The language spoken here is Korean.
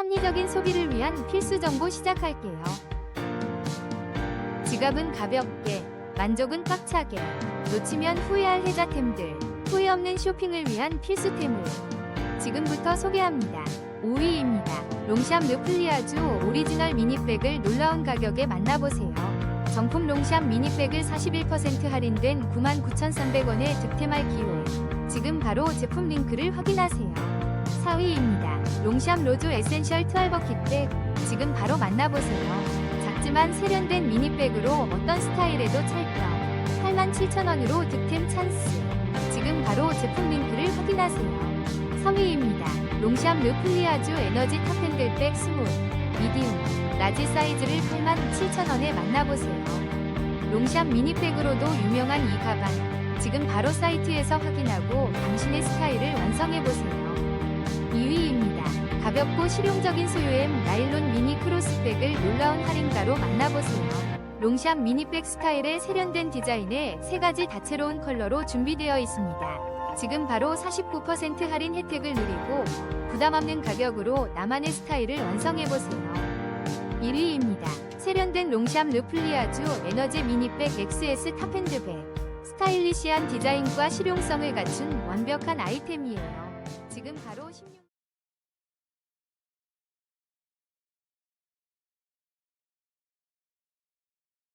합리적인 소비를 위한 필수 정보 시작할게요. 지갑은 가볍게, 만족은 꽉차게, 놓치면 후회할 혜자템들, 후회 없는 쇼핑을 위한 필수템을 지금부터 소개합니다. 5위입니다. 롱샵 르플리아주 오리지널 미니백을 놀라운 가격에 만나보세요. 정품 롱샵 미니백을 41% 할인된 99,300원에 득템할 기회. 지금 바로 제품 링크를 확인하세요. 4위입니다. 롱샵 로즈 에센셜 12버킷백 지금 바로 만나보세요. 작지만 세련된 미니백으로 어떤 스타일에도 찰떡. 87,000원으로 득템 찬스. 지금 바로 제품 링크를 확인하세요. 3위입니다. 롱샵 르플리아주 에너지 탑핸들백 스몰, 미디움, 라지 사이즈를 87,000원에 만나보세요. 롱샵 미니백으로도 유명한 이 가방. 지금 바로 사이트에서 확인하고 당신의 스타일을 완성해보세요. 2위입니다. 가볍고 실용적인 소유엠 나일론 미니 크로스백을 놀라운 할인가로 만나보세요. 롱샵 미니백 스타일의 세련된 디자인에 세 가지 다채로운 컬러로 준비되어 있습니다. 지금 바로 49% 할인 혜택을 누리고 부담 없는 가격으로 나만의 스타일을 완성해보세요. 1위입니다. 세련된 롱샵 르플리아주 에너지 미니백 XS 탑핸드백. 스타일리시한 디자인과 실용성을 갖춘 완벽한 아이템이에요. 지금 바로 16...